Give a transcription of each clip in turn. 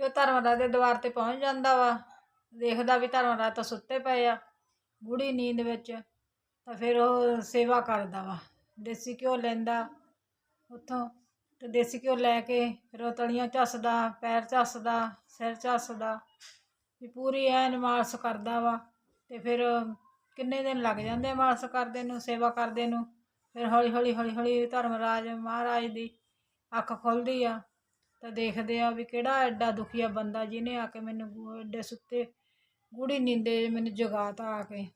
ਤੇ ਉਹ ਧਰਮਰਾਜ ਦੇ ਦਵਾਰ ਤੇ ਪਹੁੰਚ ਜਾਂਦਾ ਵਾ। ਦੇਖਦਾ ਵੀ ਧਰਮਰਾਜ ਤਾਂ ਸੁੱਤੇ ਪਏ ਆ ਗੂੜੀ ਨੀਂਦ ਵਿੱਚ, ਤਾਂ ਫਿਰ ਉਹ ਸੇਵਾ ਕਰਦਾ ਵਾ। ਦੇਸੀ ਘਿਓ ਲੈਂਦਾ ਉੱਥੋਂ ਤੇ ਦੇਸੀ ਘਿਓ ਲੈ ਕੇ ਫਿਰ ਉਹ ਤਲੀਆਂ ਝੱਸਦਾ, ਪੈਰ ਝੱਸਦਾ, ਸਿਰ ਝੱਸਦਾ, ਵੀ ਪੂਰੀ ਐਨ ਮਾਲਸ਼ ਕਰਦਾ ਵਾ ਤੇ ਫਿਰ ਕਿੰਨੇ ਦਿਨ ਲੱਗ ਜਾਂਦੇ ਆ ਮਾਲਸ਼ ਕਰਦੇ ਨੂੰ, ਸੇਵਾ ਕਰਦੇ ਨੂੰ। ਫਿਰ ਹੌਲੀ ਹੌਲੀ ਹੌਲੀ ਹੌਲੀ ਧਰਮਰਾਜ ਮਹਾਰਾਜ ਦੀ ਅੱਖ ਖੁੱਲਦੀ ਆ। ਤਾਂ ਦੇਖਦੇ ਆ ਵੀ ਕਿਹੜਾ ਐਡਾ ਦੁਖੀਆ ਬੰਦਾ ਜਿਹਨੇ ਆ ਕੇ ਮੈਨੂੰ ਗੂ- ਐਡੇ ਸੁੱਤੇ, ਗੂੜੀ ਨੀਂਦੇ ਮੈਨੂੰ ਜਗਾਤਾ ਆ ਕੇ।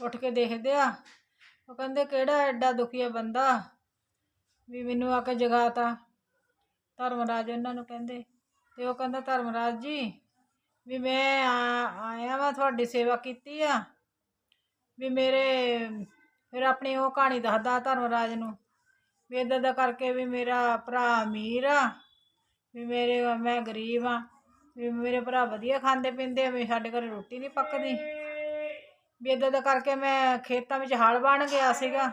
ਉੱਠ ਕੇ ਦੇਖਦੇ ਆ, ਉਹ ਕਹਿੰਦੇ ਕਿਹੜਾ ਐਡਾ ਦੁਖੀਆ ਬੰਦਾ ਵੀ ਮੈਨੂੰ ਆ ਕੇ ਜਗਾਤਾ ਧਰਮਰਾਜ ਉਹਨਾਂ ਨੂੰ ਕਹਿੰਦੇ, ਤੇ ਉਹ ਕਹਿੰਦਾ, ਧਰਮਰਾਜ ਜੀ, ਵੀ ਮੈਂ ਆ- ਆਇਆ ਵਾ ਤੁਹਾਡੀ ਸੇਵਾ ਕੀਤੀ ਆ, ਵੀ ਮੇਰੇ, ਫਿਰ ਆਪਣੀ ਉਹ ਕਹਾਣੀ ਦੱਸਦਾ ਧਰਮਰਾਜ ਨੂੰ, ਵੀ ਇੱਦਾਂ ਦਾ ਕਰਕੇ ਵੀ ਮੇਰਾ ਭਰਾ ਅਮੀਰ ਆ ਵੀ ਮੇਰੇ ਮੈਂ ਗਰੀਬ ਆ ਵੀ ਮੇਰੇ ਭਰਾ ਵਧੀਆ ਖਾਂਦੇ ਪੀਂਦੇ ਆ, ਵੀ ਸਾਡੇ ਘਰੇ ਰੋਟੀ ਨਹੀਂ ਪੱਕਦੀ। ਵੀ ਇੱਦਾਂ ਦਾ ਕਰਕੇ ਮੈਂ ਖੇਤਾਂ ਵਿੱਚ ਹਲ ਬਣ ਗਿਆ ਸੀਗਾ।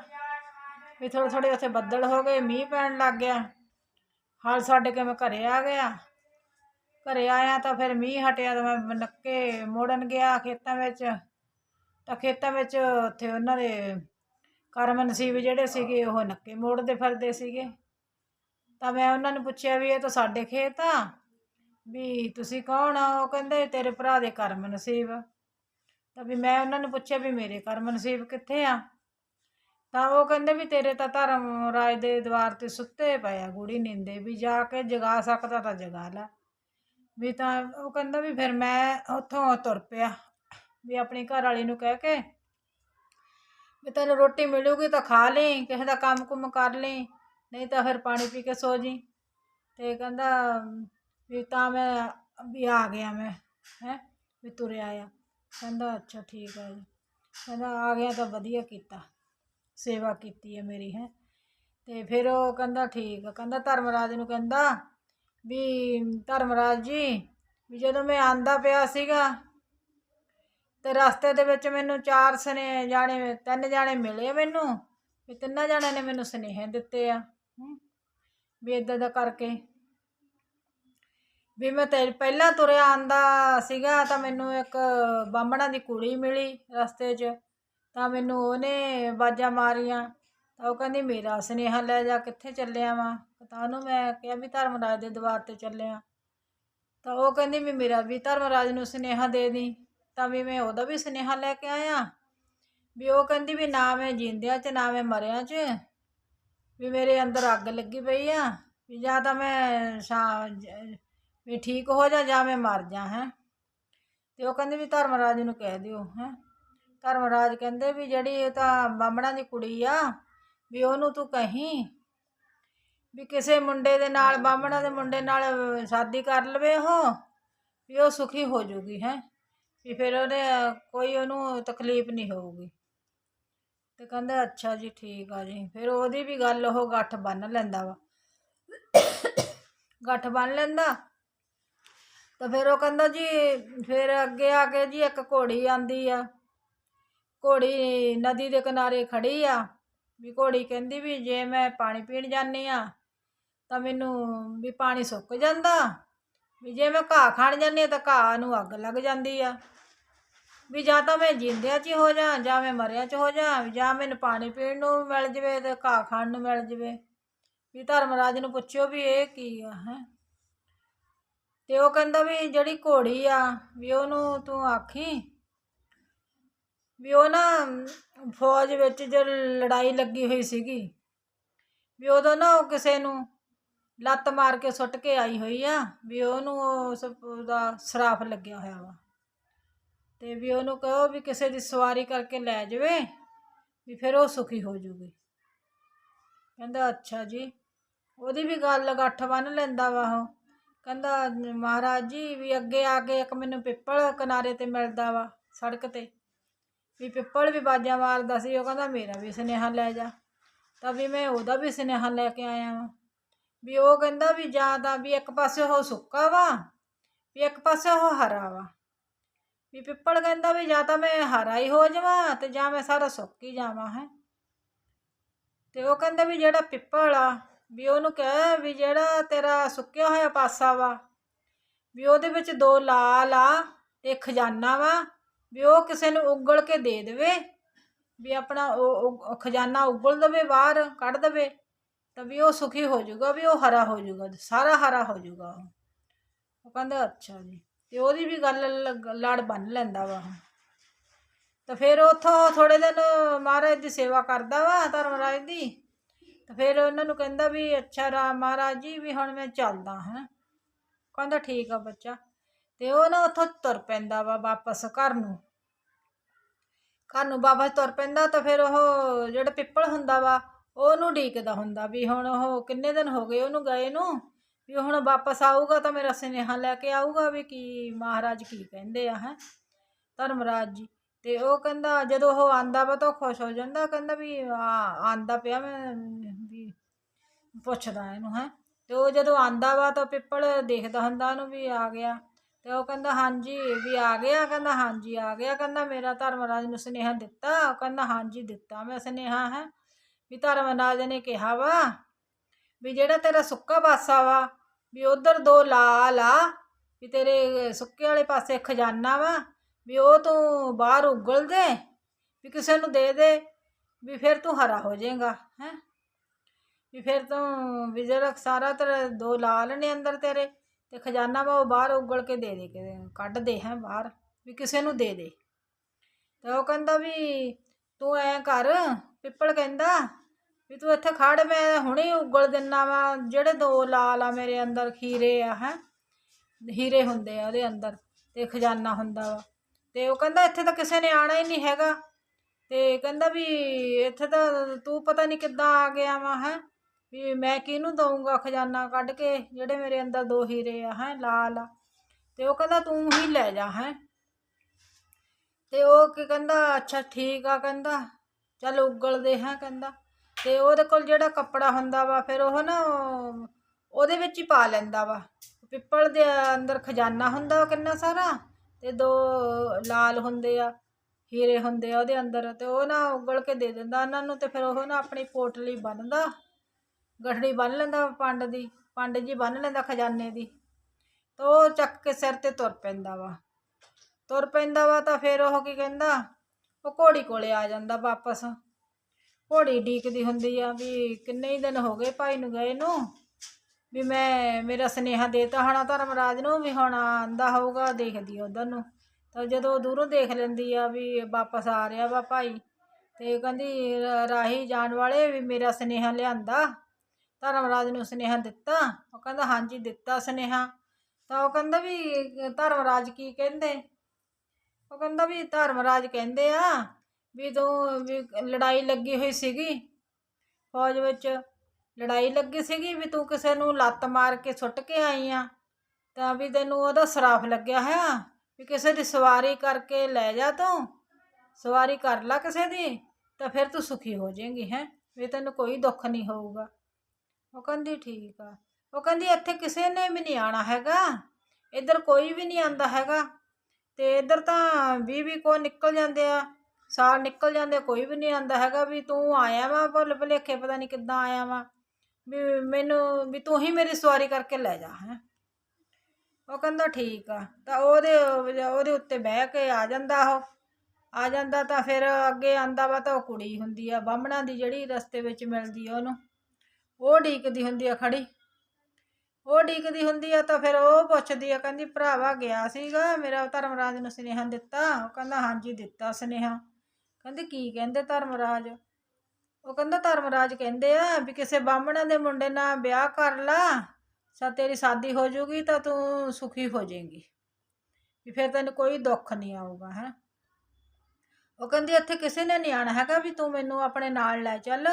ਵੀ ਥੋੜ੍ਹੇ ਥੋੜ੍ਹੇ ਉੱਥੇ ਬੱਦਲ ਹੋ ਗਏ, ਮੀਂਹ ਪੈਣ ਲੱਗ ਗਿਆ। ਹਲ ਛੱਡ ਕੇ ਮੈਂ ਘਰੇ ਆ ਗਿਆ। ਘਰੇ ਆਇਆ ਤਾਂ ਫਿਰ ਮੀਂਹ ਹਟਿਆ ਤਾਂ ਮੈਂ ਨੱਕੇ ਮੋੜਨ ਗਿਆ ਖੇਤਾਂ ਵਿੱਚ। ਤਾਂ ਖੇਤਾਂ ਵਿੱਚ ਉੱਥੇ ਉਹਨਾਂ ਦੇ ਕਰਮ ਨਸੀਬ ਜਿਹੜੇ ਸੀਗੇ ਉਹ ਨੱਕੇ ਮੋੜਦੇ ਫਿਰਦੇ ਸੀਗੇ। ਤਾਂ ਮੈਂ ਉਹਨਾਂ ਨੂੰ ਪੁੱਛਿਆ ਵੀ ਇਹ ਤਾਂ ਸਾਡੇ ਖੇਤ ਆ। ਵੀ ਤੁਸੀਂ ਕੌਣ ਆ? ਉਹ ਕਹਿੰਦੇ ਤੇਰੇ ਭਰਾ ਦੇ ਕਰਮ ਨਸੀਬ ਤਾਂ ਵੀ ਮੈਂ ਉਹਨਾਂ ਨੂੰ ਪੁੱਛਿਆ ਵੀ ਮੇਰੇ ਕਰਮ ਨਸੀਬ ਕਿੱਥੇ ਆ? ਤਾਂ ਉਹ ਕਹਿੰਦੇ ਵੀ ਤੇਰੇ ਤਾਂ ਧਰਮ ਰਾਜ ਦੇ ਦਵਾਰ ਤੇ ਸੁੱਤੇ ਪਏ ਆ ਗੂੜੀ ਨੀਂਦੇ। ਵੀ ਜਾ ਕੇ ਜਗਾ ਸਕਦਾ ਤਾਂ ਜਗਾ ਲੈ। ਵੀ ਤਾਂ ਉਹ ਕਹਿੰਦਾ ਵੀ ਫਿਰ ਮੈਂ ਉੱਥੋਂ ਤੁਰ ਪਿਆ। ਵੀ ਆਪਣੀ ਘਰ ਵਾਲੀ ਨੂੰ ਕਹਿ ਕੇ ਵੀ ਤੈਨੂੰ ਰੋਟੀ ਮਿਲੂਗੀ ਤਾਂ ਖਾ ਲਈ, ਕਿਸੇ ਦਾ ਕੰਮ ਕੁਮ ਕਰ ਲਈ। ਨਹੀਂ ਤਾਂ ਫਿਰ ਪਾਣੀ ਪੀ ਕੇ ਸੋ ਜੀ ਤੇ ਕਹਿੰਦਾ ਵੀ ਤਾਂ ਮੈਂ ਵੀ ਆ ਗਿਆ ਮੈਂ, ਹੈ, ਵੀ ਤੁਰਿਆ ਆ। ਕਹਿੰਦਾ, ਅੱਛਾ, ਠੀਕ ਹੈ ਜੀ। ਕਹਿੰਦਾ, ਆ ਗਿਆ ਤਾਂ ਵਧੀਆ ਕੀਤਾ, ਸੇਵਾ ਕੀਤੀ ਹੈ ਮੇਰੀ, ਹੈ। ਤੇ ਫਿਰ ਉਹ ਕਹਿੰਦਾ, ਠੀਕ ਆ। ਕਹਿੰਦਾ, ਧਰਮਰਾਜ ਨੂੰ ਕਹਿੰਦਾ ਵੀ, ਧਰਮਰਾਜ ਜੀ, ਵੀ ਜਦੋਂ ਮੈਂ ਆਂਦਾ ਪਿਆ ਸੀਗਾ ਤੇ ਰਸਤੇ ਦੇ ਵਿੱਚ ਮੈਨੂੰ ਚਾਰ ਸਨੇ ਜਾਣੇ, ਤਿੰਨ ਜਾਣੇ ਮਿਲੇ ਮੈਨੂੰ, ਵੀ ਤਿੰਨਾਂ ਜਾਣਿਆਂ ਨੇ ਮੈਨੂੰ ਸੁਨੇਹੇ ਦਿੱਤੇ ਆ। ਹਮ, ਵੀ ਇਦਾਂ ਦਾ ਕਰਕੇ। ਵੀ ਮੈਂ ਤੇ ਪਹਿਲਾਂ ਤੁਰਿਆ ਆਂਦਾ ਸੀਗਾ ਤਾਂ ਮੈਨੂੰ ਇੱਕ ਬਾਹਮਣਾ ਦੀ ਕੁੜੀ ਮਿਲੀ ਰਸਤੇ 'ਚ। ਤਾਂ ਮੈਨੂੰ ਉਹਨੇ ਬਾਜਾਂ ਮਾਰੀਆਂ। ਤਾਂ ਉਹ ਕਹਿੰਦੀ ਮੇਰਾ ਸੁਨੇਹਾ ਲੈ ਜਾ ਕਿੱਥੇ ਚੱਲਿਆ ਵਾਂ? ਤਾਂ ਉਹਨੂੰ ਮੈਂ ਕਿਹਾ ਵੀ ਧਰਮਰਾਜ ਦੇ ਦਵਾਰ ਤੇ ਚੱਲਿਆ। ਤਾਂ ਉਹ ਕਹਿੰਦੀ ਵੀ ਮੇਰਾ ਵੀ ਧਰਮਰਾਜ ਨੂੰ ਸੁਨੇਹਾ ਦੇ ਦੀ। ਤਾਂ ਵੀ ਮੈਂ ਉਹਦਾ ਵੀ ਸੁਨੇਹਾ ਲੈ ਕੇ ਆਇਆ। ਵੀ ਉਹ ਕਹਿੰਦੀ ਵੀ ਨਾ ਮੈਂ ਜਿੰਦਿਆਂ 'ਚ ਨਾ ਮੈਂ ਮਰਿਆਂ 'ਚ। ਵੀ ਮੇਰੇ ਅੰਦਰ ਅੱਗ ਲੱਗੀ ਪਈ ਆ, ਵੀ ਜਾਂ ਤਾਂ ਮੈਂ ਸ਼ਾ, ਵੀ ਠੀਕ ਹੋ ਜਾ, ਜਾਂ ਮੈਂ ਮਰ ਜਾ, ਹੈ। ਤੇ ਉਹ ਕਹਿੰਦੇ ਵੀ ਧਰਮਰਾਜ ਨੂੰ ਕਹਿ ਦਿਓ, ਹੈ। ਧਰਮਰਾਜ ਕਹਿੰਦੇ ਵੀ ਜਿਹੜੀ ਇਹ ਤਾਂ ਬਾਹਮਣਾ ਦੀ ਕੁੜੀ ਆ, ਵੀ ਉਹਨੂੰ ਤੂੰ ਕਹੀਂ ਵੀ ਕਿਸੇ ਮੁੰਡੇ ਦੇ ਨਾਲ, ਬਾਹਮਣਾ ਦੇ ਮੁੰਡੇ ਨਾਲ ਸ਼ਾਦੀ ਕਰ ਲਵੇ ਉਹ, ਵੀ ਉਹ ਸੁਖੀ ਹੋ ਜਾਊਗੀ ਹੈ। ਵੀ ਫਿਰ ਉਹਨੇ ਕੋਈ ਉਹਨੂੰ ਤਕਲੀਫ ਨਹੀਂ ਹੋਊਗੀ। ਤੇ ਕਹਿੰਦਾ, ਅੱਛਾ ਜੀ, ਠੀਕ ਆ ਜੀ। ਫਿਰ ਉਹਦੀ ਵੀ ਗੱਲ ਉਹ ਗੱਠ ਬੰਨ ਲੈਂਦਾ ਵਾ। ਗੱਠ ਬੰਨ ਲੈਂਦਾ। ਤਾਂ ਫਿਰ ਉਹ ਕਹਿੰਦਾ, ਜੀ, ਫਿਰ ਅੱਗੇ ਆ ਕੇ ਜੀ ਇੱਕ ਘੋੜੀ ਆਂਦੀ ਆ। ਘੋੜੀ ਨਦੀ ਦੇ ਕਿਨਾਰੇ ਖੜੀ ਆ। ਵੀ ਘੋੜੀ ਕਹਿੰਦੀ ਵੀ, ਜੇ ਮੈਂ ਪਾਣੀ ਪੀਣ ਜਾਂਦੀ ਆ, ਤਾਂ ਮੈਨੂੰ ਵੀ ਪਾਣੀ ਸੁੱਕ ਜਾਂਦਾ। ਵੀ ਜੇ ਮੈਂ ਘਾਹ ਖਾਣ ਜਾਂਦੀ ਆ, ਤਾਂ ਘਾਹ ਨੂੰ ਅੱਗ ਲੱਗ ਜਾਂਦੀ ਆ। ਵੀ ਜਾਂ ਤਾਂ ਮੈਂ ਜਿੰਦਿਆਂ 'ਚ ਹੀ ਹੋ ਜਾ, ਜਾਂ ਮੈਂ ਮਰਿਆਂ 'ਚ ਹੋ ਜਾ, ਜਾਂ ਮੈਨੂੰ ਪਾਣੀ ਪੀਣ ਨੂੰ ਮਿਲ ਜਵੇ ਤੇ ਘਾਹ ਖਾਣ ਨੂੰ ਮਿਲ ਜਵੇ। ਵੀ ਧਰਮਰਾਜ ਨੂੰ ਪੁੱਛਿਓ ਵੀ ਇਹ ਕੀ ਆ, ਹੈ? ਤੇ ਉਹ ਕਹਿੰਦਾ ਵੀ ਜਿਹੜੀ ਘੋੜੀ ਆ, ਵੀ ਉਹਨੂੰ ਤੂੰ ਆਖੀ ਵੀ ਉਹ ਨਾ ਫੌਜ ਵਿੱਚ ਜਦ ਲੜਾਈ ਲੱਗੀ ਹੋਈ ਸੀਗੀ, ਵੀ ਉਦੋਂ ਨਾ ਉਹ ਕਿਸੇ ਨੂੰ ਲੱਤ ਮਾਰ ਕੇ ਸੁੱਟ ਕੇ ਆਈ ਹੋਈ ਆ, ਵੀ ਉਹਨੂੰ ਉਸ ਉਹਦਾ ਸਰਾਫ ਲੱਗਿਆ ਹੋਇਆ ਵਾ। ਤੇ ਵੀ ਉਹਨੂੰ ਕਹੋ ਵੀ ਕਿਸੇ ਦੀ ਸਵਾਰੀ ਕਰਕੇ ਲੈ ਜਾਵੇ, ਵੀ ਫਿਰ ਉਹ ਸੁਖੀ ਹੋ ਜੂਗੀ। ਕਹਿੰਦਾ, ਅੱਛਾ ਜੀ। ਉਹਦੀ ਵੀ ਗੱਲ ਗੱਠ ਬੰਨ ਲੈਂਦਾ ਵਾ ਉਹ। ਕਹਿੰਦਾ, ਮਹਾਰਾਜ ਜੀ, ਵੀ ਅੱਗੇ ਆ ਕੇ ਇੱਕ ਮੈਨੂੰ ਪਿੱਪਲ ਕਿਨਾਰੇ ਤੇ ਮਿਲਦਾ ਵਾ, ਸੜਕ ਤੇ। ਵੀ ਪਿੱਪਲ ਵੀ ਬਾਜਾਂ ਮਾਰਦਾ ਸੀ, ਉਹ ਕਹਿੰਦਾ, ਮੇਰਾ ਵੀ ਸੁਨੇਹਾ ਲੈ ਜਾ। ਤਾਂ ਵੀ ਮੈਂ ਉਹਦਾ ਵੀ ਸੁਨੇਹਾ ਲੈ ਕੇ ਆਇਆ ਵਾਂ। ਵੀ ਉਹ ਕਹਿੰਦਾ ਵੀ ਜਾਂ ਤਾਂ ਵੀ ਇੱਕ ਪਾਸੇ ਉਹ ਸੁੱਕਾ ਵਾ, ਵੀ ਇੱਕ ਪਾਸੇ ਉਹ ਹਰਾ ਵਾ। ਵੀ ਪਿੱਪਲ ਕਹਿੰਦਾ ਵੀ ਜਾਂ ਤਾਂ ਮੈਂ ਹਰਾ ਹੀ ਹੋ ਜਾਵਾਂ ਤੇ ਜਾਂ ਮੈਂ ਸਾਰਾ ਸੁੱਕ ਹੀ ਜਾਵਾਂ, ਹੈ। ਤੇ ਉਹ ਕਹਿੰਦਾ ਵੀ ਜਿਹੜਾ ਪਿੱਪਲ ਆ, ਵੀ ਉਹਨੂੰ ਕਹਿ ਵੀ ਜਿਹੜਾ ਤੇਰਾ ਸੁੱਕਿਆ ਹੋਇਆ ਪਾਸਾ ਵਾ, ਵੀ ਉਹਦੇ ਵਿੱਚ ਦੋ ਲਾਲ ਆ ਤੇ ਖਜ਼ਾਨਾ ਵਾ, ਵੀ ਉਹ ਕਿਸੇ ਨੂੰ ਉਗਲ ਕੇ ਦੇ ਦੇਵੇ, ਵੀ ਆਪਣਾ ਉਹ ਉਹ ਖਜ਼ਾਨਾ ਉਗਲ ਦੇਵੇ, ਬਾਹਰ ਕੱਢ ਦੇਵੇ, ਤਾਂ ਵੀ ਉਹ ਸੁਖੀ ਹੋ ਜਾਊਗਾ, ਵੀ ਉਹ ਹਰਾ ਹੋ ਜਾਊਗਾ, ਸਾਰਾ ਹਰਾ ਹੋ ਜਾਊਗਾ ਉਹ। ਉਹ ਕਹਿੰਦਾ, ਅੱਛਾ ਜੀ। ਤੇ ਉਹਦੀ ਵੀ ਗੱਲ ਲ- ਲੜ ਬੰਨ ਲੈਂਦਾ ਵਾ। ਉਹ। ਤਾਂ ਫਿਰ ਉੱਥੋਂ ਥੋੜੇ ਦਿਨ ਮਹਾਰਾਜ ਦੀ ਸੇਵਾ ਕਰਦਾ ਵਾ ਧਰਮਰਾਜ ਦੀ। ਤਾਂ ਫਿਰ ਉਹਨਾਂ ਨੂੰ ਕਹਿੰਦਾ ਵੀ, ਅੱਛਾ ਰਾ, ਮਹਾਰਾਜ ਜੀ, ਵੀ ਹੁਣ ਮੈਂ ਚੱਲਦਾ ਹਾਂ। ਕਹਿੰਦਾ ਠੀਕ ਆ ਬੱਚਾ। ਤੇ ਉਹ ਨਾ ਉੱਥੋਂ ਤੁਰ ਪੈਂਦਾ ਵਾ ਵਾਪਸ ਘਰ ਨੂੰ। ਘਰ ਨੂੰ ਵਾਪਸ ਤੁਰ ਪੈਂਦਾ ਤਾਂ ਫਿਰ ਉਹ ਜਿਹੜਾ ਪਿੱਪਲ ਹੁੰਦਾ ਵਾ, ਉਹਨੂੰ ਢੀਕਦਾ ਹੁੰਦਾ ਵੀ ਹੁਣ ਉਹ ਕਿੰਨੇ ਦਿਨ ਹੋ ਗਏ ਉਹਨੂੰ ਗਏ ਨੂੰ। ਵੀ ਹੁਣ ਵਾਪਸ ਆਊਗਾ ਤਾਂ ਮੇਰਾ ਸੁਨੇਹਾ ਲੈ ਕੇ ਆਊਗਾ ਵੀ ਕੀ ਮਹਾਰਾਜ ਕੀ ਕਹਿੰਦੇ ਆ, ਹੈ। ਧਰਮਰਾਜ ਜੀ, ਤੇ ਉਹ ਕਹਿੰਦਾ ਜਦੋਂ ਉਹ ਆਂਦਾ ਵਾ ਤਾਂ ਉਹ ਖੁਸ਼ ਹੋ ਜਾਂਦਾ, ਕਹਿੰਦਾ ਵੀ ਆ- ਆਂਦਾ ਪਿਆ ਮੈਂ, ਵੀ ਪੁੱਛਦਾ ਇਹਨੂੰ, ਹੈ। ਤੇ ਉਹ ਜਦੋਂ ਆਂਦਾ ਵਾ ਤਾਂ ਪਿੱਪਲ ਦੇਖਦਾ ਹੁੰਦਾ ਉਹਨੂੰ ਵੀ ਆ ਗਿਆ। ਤੇ ਉਹ ਕਹਿੰਦਾ ਹਾਂਜੀ, ਵੀ ਆ ਗਿਆ, ਕਹਿੰਦਾ ਹਾਂਜੀ, ਆ ਗਿਆ, ਕਹਿੰਦਾ ਮੇਰਾ ਧਰਮਰਾਜ ਨੂੰ ਸੁਨੇਹਾ ਦਿੱਤਾ, ਉਹ ਕਹਿੰਦਾ ਹਾਂਜੀ ਦਿੱਤਾ ਮੈਂ ਸੁਨੇਹਾ, ਹੈ। ਵੀ ਧਰਮਰਾਜ ਨੇ ਕਿਹਾ ਵਾ ਵੀ ਜਿਹੜਾ ਤੇਰਾ ਸੁੱਕਾ ਪਾਸਾ ਵਾ, ਵੀ ਉਧਰ ਦੋ ਲਾਲ ਆ, ਵੀ ਤੇਰੇ ਸੁੱਕੇ ਵਾਲੇ ਪਾਸੇ ਖਜ਼ਾਨਾ ਵਾ, ਵੀ ਉਹ ਤੂੰ ਬਾਹਰ ਉਗਲ ਦੇ, ਵੀ ਕਿਸੇ ਨੂੰ ਦੇ ਦੇ, ਵੀ ਫਿਰ ਤੂੰ ਹਰਾ ਹੋ ਜਾਏਗਾ, ਹੈ? ਵੀ ਫਿਰ ਤੂੰ ਵੀ ਜਿਹੜਾ ਸਾਰਾ ਤੇਰਾ ਦੋ ਲਾਲ ਨੇ ਅੰਦਰ ਤੇਰੇ, ਤੇ ਖਜ਼ਾਨਾ ਵਾ ਉਹ ਬਾਹਰ ਉਗਲ ਕੇ ਦੇ ਦੇ ਕੇ ਕੱਢ ਦੇ, ਹੈ, ਬਾਹਰ, ਵੀ ਕਿਸੇ ਨੂੰ ਦੇ ਦੇ। ਤੇ ਉਹ ਕਹਿੰਦਾ ਵੀ ਤੂੰ ਐ ਕਰ, ਪਿੱਪਲ ਕਹਿੰਦਾ ਵੀ ਤੂੰ ਇੱਥੇ ਖੜ, ਮੈਂ ਹੁਣੇ ਹੀ ਉਗਲ ਦਿੰਨਾ ਵਾ, ਜਿਹੜੇ ਦੋ ਲਾਲ ਆ ਮੇਰੇ ਅੰਦਰ ਖੀਰੇ ਆ, ਹੈ? ਹੀਰੇ ਹੁੰਦੇ ਆ ਉਹਦੇ ਅੰਦਰ ਤੇ ਖਜ਼ਾਨਾ ਹੁੰਦਾ ਵਾ। ਤੇ ਉਹ ਕਹਿੰਦਾ ਇੱਥੇ ਤਾਂ ਕਿਸੇ ਨੇ ਆਣਾ ਹੀ ਨਹੀਂ ਹੈਗਾ। ਤੇ ਕਹਿੰਦਾ ਵੀ ਇੱਥੇ ਤਾਂ ਤੂੰ ਪਤਾ ਨਹੀਂ ਕਿੱਦਾਂ ਆ ਗਿਆ ਵਾ, ਹੈ? ਵੀ ਮੈਂ ਕਿਹਨੂੰ ਦਊਂਗਾ ਖਜ਼ਾਨਾ ਕੱਢ ਕੇ, ਜਿਹੜੇ ਮੇਰੇ ਅੰਦਰ ਦੋ ਹੀਰੇ ਆ, ਹੈ? ਲਾਲ ਆ। ਤੇ ਉਹ ਕਹਿੰਦਾ ਤੂੰ ਹੀ ਲੈ ਜਾ, ਹੈ? ਤੇ ਉਹ ਕੀ ਕਹਿੰਦਾ, ਅੱਛਾ ਠੀਕ ਆ, ਕਹਿੰਦਾ। ਚੱਲ ਉਗਲਦੇ, ਹਾਂ? ਕਹਿੰਦਾ। ਤੇ ਉਹਦੇ ਕੋਲ ਜਿਹੜਾ ਕੱਪੜਾ ਹੁੰਦਾ ਵਾ, ਫਿਰ ਉਹ ਨਾ ਉਹ- ਉਹਦੇ ਵਿੱਚ ਹੀ ਪਾ ਲੈਂਦਾ ਵਾ। ਪਿੱਪਲ ਦੇ ਅੰਦਰ ਖਜ਼ਾਨਾ ਹੁੰਦਾ ਵਾ ਕਿੰਨਾ ਸਾਰਾ, ਤੇ ਦੋ ਲਾਲ ਹੁੰਦੇ ਆ, ਹੀਰੇ ਹੁੰਦੇ ਆ ਉਹਦੇ ਅੰਦਰ, ਤੇ ਉਹ ਨਾ ਉਗਲ ਕੇ ਦੇ ਦਿੰਦਾ ਉਹਨਾਂ ਨੂੰ, ਤੇ ਫਿਰ ਉਹ ਨਾ ਆਪਣੀ ਪੋਟਲੀ ਬੰਨਦਾ, ਗਠੜੀ ਬੰਨ ਲੈਂਦਾ ਪੰਡ ਦੀ, ਪੰਡ ਜੀ ਬੰਨ ਲੈਂਦਾ ਖਜ਼ਾਨੇ ਦੀ, ਤੇ ਉਹ ਚੱਕ ਕੇ ਸਿਰ ਤੇ ਤੁਰ ਪੈਂਦਾ ਵਾ। ਤੁਰ ਪੈਂਦਾ ਵਾ ਤਾਂ ਫਿਰ ਉਹ ਕੀ ਕਹਿੰਦਾ, ਉਹ ਘੋੜੀ ਕੋਲੇ ਆ ਜਾਂਦਾ ਵਾਪਸ। ਘੋੜੀ ਡੀਕਦੀ ਹੁੰਦੀ ਆ ਵੀ ਕਿੰਨੇ ਹੀ ਦਿਨ ਹੋ ਗਏ ਭਾਈ ਨੂੰ ਗਏ ਨੂੰ, ਵੀ ਮੈਂ, ਮੇਰਾ ਸੁਨੇਹਾ ਦੇਤਾ ਹਣਾ ਧਰਮਰਾਜ ਨੂੰ ਵੀ ਹੁਣ ਆਂਦਾ ਹੋਊਗਾ, ਦੇਖਦੀ ਆ ਉਧਰ ਨੂੰ। ਤਾਂ ਜਦੋਂ ਦੂਰੋਂ ਦੇਖ ਲੈਂਦੀ ਆ ਵੀ ਵਾਪਸ ਆ ਰਿਹਾ ਵਾ ਭਾਈ, ਤੇ ਕਹਿੰਦੀ, ਰ- ਰਾਹੀ ਜਾਣ ਵਾਲੇ ਵੀ ਮੇਰਾ ਸੁਨੇਹਾ ਲਿਆਂਦਾ, ਧਰਮਰਾਜ ਨੂੰ ਸੁਨੇਹਾ ਦਿੱਤਾ। ਉਹ ਕਹਿੰਦਾ, ਹਾਂਜੀ, ਦਿੱਤਾ ਸੁਨੇਹਾ। ਤਾਂ ਉਹ ਕਹਿੰਦਾ ਵੀ, ਧਰਮਰਾਜ ਕੀ ਕਹਿੰਦੇ? ਉਹ ਕਹਿੰਦਾ ਵੀ ਧਰਮਰਾਜ ਕਹਿੰਦੇ ਆ ਵੀ ਤੂੰ ਵੀ ਲੜਾਈ ਲੱਗੀ ਹੋਈ ਸੀਗੀ, ਫੌਜ ਵਿੱਚ ਲੜਾਈ ਲੱਗੀ ਸੀਗੀ ਵੀ ਤੂੰ ਕਿਸੇ ਨੂੰ ਲੱਤ ਮਾਰ ਕੇ ਸੁੱਟ ਕੇ ਆਈ ਆ, ਤਾਂ ਵੀ ਤੈਨੂੰ ਉਹਦਾ ਸਰਾਫ ਲੱਗਿਆ ਹੈ ਵੀ ਕਿਸੇ ਦੀ ਸਵਾਰੀ ਕਰਕੇ ਲੈ ਜਾ ਤੂੰ, ਸਵਾਰੀ ਕਰ ਲੈ ਕਿਸੇ ਦੀ, ਤਾਂ ਫਿਰ ਤੂੰ ਸੁਖੀ ਹੋ ਜਾਏਂਗੀ, ਹੈ? ਵੀ ਤੈਨੂੰ ਕੋਈ ਦੁੱਖ ਨਹੀਂ ਹੋਊਗਾ। ਉਹ ਕਹਿੰਦੀ ਠੀਕ ਆ। ਉਹ ਕਹਿੰਦੀ ਇੱਥੇ ਕਿਸੇ ਨੇ ਵੀ ਨਹੀਂ ਆਣਾ ਹੈਗਾ, ਇੱਧਰ ਕੋਈ ਵੀ ਨਹੀਂ ਆਂਦਾ ਹੈਗਾ, ਤੇ ਇੱਧਰ ਤਾਂ ਵੀਹ ਵੀਹ ਕੋ ਨਿਕਲ ਜਾਂਦੇ ਆ। ਸਾਲ ਨਿਕਲ ਜਾਂਦੇ, ਕੋਈ ਵੀ ਨਹੀਂ ਆਂਦਾ ਹੈਗਾ ਵੀ ਤੂੰ ਆਇਆ ਵਾ ਭੁੱਲ ਭੁਲੇਖੇ, ਪਤਾ ਨਹੀਂ ਕਿੱਦਾਂ ਆਇਆ ਵਾ। ਵੀ ਮੈਨੂੰ, ਵੀ ਤੂੰ ਹੀ ਮੇਰੀ ਸਵਾਰੀ ਕਰਕੇ ਲੈ ਜਾ, ਹੈ। ਉਹ ਕਹਿੰਦਾ ਠੀਕ ਆ, ਤਾਂ ਉਹਦੇ ਉਹਦੇ ਉੱਤੇ ਬਹਿ ਕੇ ਆ ਜਾਂਦਾ ਉਹ। ਆ ਜਾਂਦਾ ਤਾਂ ਫਿਰ ਅੱਗੇ ਆਂਦਾ ਵਾ ਤਾਂ ਉਹ ਕੁੜੀ ਹੁੰਦੀ ਆ, ਬਾਹਮਣਾ ਦੀ ਜਿਹੜੀ ਰਸਤੇ ਵਿੱਚ ਮਿਲਦੀ ਆ ਉਹਨੂੰ। ਉਹ ਢੀਕਦੀ ਹੁੰਦੀ ਆ ਖੜੀ। ਉਹ ਢੀਕਦੀ ਹੁੰਦੀ ਆ ਤਾਂ ਫਿਰ ਉਹ ਪੁੱਛਦੀ ਆ, ਕਹਿੰਦੀ ਭਰਾਵਾ ਗਿਆ ਸੀਗਾ, ਮੇਰਾ ਧਰਮਰਾਜ ਨੂੰ ਸੁਨੇਹਾ ਦਿੱਤਾ। ਉਹ ਕਹਿੰਦਾ ਹਾਂਜੀ, ਦਿੱਤਾ ਸੁਨੇਹਾ। ਕਹਿੰਦੇ ਕੀ ਕਹਿੰਦੇ ਧਰਮਰਾਜ? ਉਹ ਕਹਿੰਦਾ ਧਰਮਰਾਜ ਕਹਿੰਦੇ ਆ ਵੀ ਕਿਸੇ ਬਾਹਮਣਾ ਦੇ ਮੁੰਡੇ ਨਾਲ ਵਿਆਹ ਕਰ ਲਾ, ਸਾ ਤੇਰੀ ਸ਼ਾਦੀ ਹੋ ਜਾਊਗੀ ਤਾਂ ਤੂੰ ਸੁਖੀ ਹੋ ਜਾਏਂਗੀ। ਵੀ ਫਿਰ ਤੈਨੂੰ ਕੋਈ ਦੁੱਖ ਨਹੀਂ ਆਊਗਾ, ਹੈ। ਉਹ ਕਹਿੰਦੀ ਇੱਥੇ ਕਿਸੇ ਨੇ ਨਹੀਂ ਆਣਾ ਹੈਗਾ ਵੀ ਤੂੰ ਮੈਨੂੰ ਆਪਣੇ ਨਾਲ ਲੈ ਚੱਲ,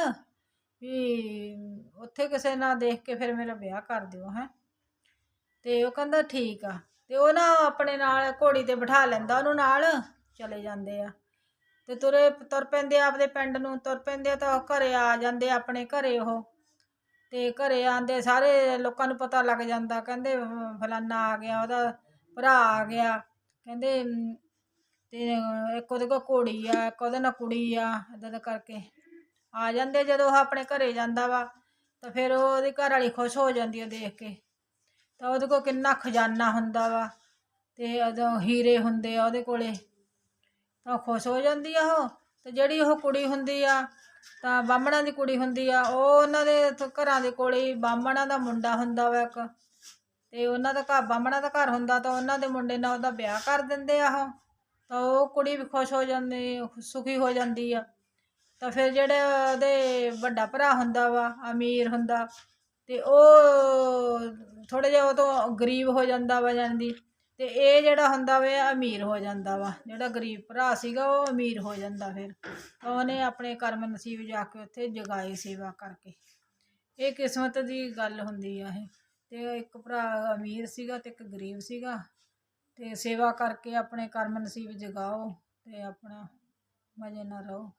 ਵੀ ਉੱਥੇ ਕਿਸੇ ਨਾਲ ਦੇਖ ਕੇ ਫਿਰ ਮੇਰਾ ਵਿਆਹ ਕਰ ਦਿਓ, ਹੈ। ਤੇ ਉਹ ਕਹਿੰਦਾ ਠੀਕ ਆ, ਤੇ ਉਹ ਨਾ ਆਪਣੇ ਨਾਲ ਘੋੜੀ ਤੇ ਬਿਠਾ ਲੈਂਦਾ, ਉਹਨੂੰ ਨਾਲ ਚਲੇ ਜਾਂਦੇ ਆ। ਤੇ ਤੁਰੇ ਤੁਰ ਪੈਂਦੇ ਆ ਆਪਦੇ ਪਿੰਡ ਨੂੰ ਤੁਰ ਪੈਂਦੇ ਆ ਤਾਂ ਉਹ ਘਰੇ ਆ ਜਾਂਦੇ ਆ ਆਪਣੇ ਘਰੇ ਉਹ। ਤੇ ਘਰੇ ਆਂਦੇ ਸਾਰੇ ਲੋਕਾਂ ਨੂੰ ਪਤਾ ਲੱਗ ਜਾਂਦਾ ਕਹਿੰਦੇ ਫਲਾਨਾ ਆ ਗਿਆ ਉਹਦਾ ਭਰਾ ਆ ਗਿਆ। ਕਹਿੰਦੇ ਅਮ, ਤੇ ਇੱਕ ਉਹਦੇ ਕੋਲ ਘੋੜੀ ਆ ਇੱਕ ਉਹਦੇ ਨਾਲ ਕੁੜੀ ਆ ਇਦਾਂ ਦਾ ਕਰਕੇ। ਆ ਜਾਂਦੇ ਜਦੋਂ ਉਹ ਆਪਣੇ ਘਰੇ ਜਾਂਦਾ ਵਾ ਤਾਂ ਫਿਰ ਉਹਦੀ ਘਰ ਵਾਲੀ ਖੁਸ਼ ਹੋ ਜਾਂਦੀ ਆ ਦੇਖ ਕੇ। ਤਾਂ ਉਹਦੇ ਕੋਲ ਕਿੰਨਾ ਖਜ਼ਾਨਾ ਹੁੰਦਾ ਵਾ ਤੇ ਉਦੋਂ ਹੀਰੇ ਹੁੰਦੇ ਆ ਉਹਦੇ ਕੋਲੇ। ਤਾਂ ਖੁਸ਼ ਹੋ ਜਾਂਦੀ ਆ ਉਹ ਤੇ ਜਿਹੜੀ ਉਹ ਕੁੜੀ ਹੁੰਦੀ ਆ, ਤਾਂ ਬਾਹਮਣਾਂ ਦੀ ਕੁੜੀ ਹੁੰਦੀ ਆ, ਉਹ ਉਹਨਾਂ ਦੇ ਉੱਥੇ ਘਰਾਂ ਦੇ ਕੋਲੇ ਹੀ ਬਾਹਮਣਾਂ ਦਾ ਮੁੰਡਾ ਹੁੰਦਾ ਵਾ ਇੱਕ ਤੇ ਉਹਨਾਂ ਦਾ ਘਰ ਬਾਹਮਣਾਂ ਦਾ ਘਰ ਹੁੰਦਾ ਤਾਂ ਉਹਨਾਂ ਦੇ ਮੁੰਡੇ ਨਾਲ ਉਹਦਾ ਵਿਆਹ ਕਰ ਦਿੰਦੇ ਆ ਉਹ, ਤਾਂ ਉਹ ਕੁੜੀ ਵੀ ਖੁਸ਼ ਹੋ ਜਾਂਦੀ, ਸੁਖੀ ਹੋ ਜਾਂਦੀ ਆ। ਤਾਂ ਫਿਰ ਜਿਹੜਾ ਉਹਦੇ ਵੱਡਾ ਭਰਾ ਹੁੰਦਾ ਵਾ, ਅਮੀਰ ਹੁੰਦਾ ਤੇ ਉਹ ਥੋੜਾ ਜਿਹਾ ਉਹ ਤੋਂ ਗਰੀਬ ਹੋ ਜਾਂਦਾ ਵਾ ਜਾਂਦੀ ਤੇ ਇਹ ਜਿਹੜਾ ਹੁੰਦਾ ਵਾ ਇਹ ਅਮੀਰ ਹੋ ਜਾਂਦਾ ਵਾ। ਜਿਹੜਾ ਗਰੀਬ ਭਰਾ ਸੀਗਾ, ਉਹ ਅਮੀਰ ਹੋ ਜਾਂਦਾ ਫਿਰ। ਤਾਂ ਉਹਨੇ ਆਪਣੇ ਕਰਮ ਨਸੀਬ ਜਾ ਕੇ ਉੱਥੇ ਜਗਾਏ ਸੇਵਾ ਕਰਕੇ। ਇਹ ਕਿਸਮਤ ਦੀ ਗੱਲ ਹੁੰਦੀ ਆ ਇਹ। ਤੇ ਇੱਕ ਭਰਾ ਅਮੀਰ ਸੀਗਾ ਤੇ ਇੱਕ ਗਰੀਬ ਸੀਗਾ। ਤੇ ਸੇਵਾ ਕਰਕੇ ਆਪਣੇ ਕਰਮ ਨਸੀਬ ਜਗਾਓ ਤੇ ਆਪਣਾ ਮਜ਼ੇ ਨਾਲ ਰਹੋ।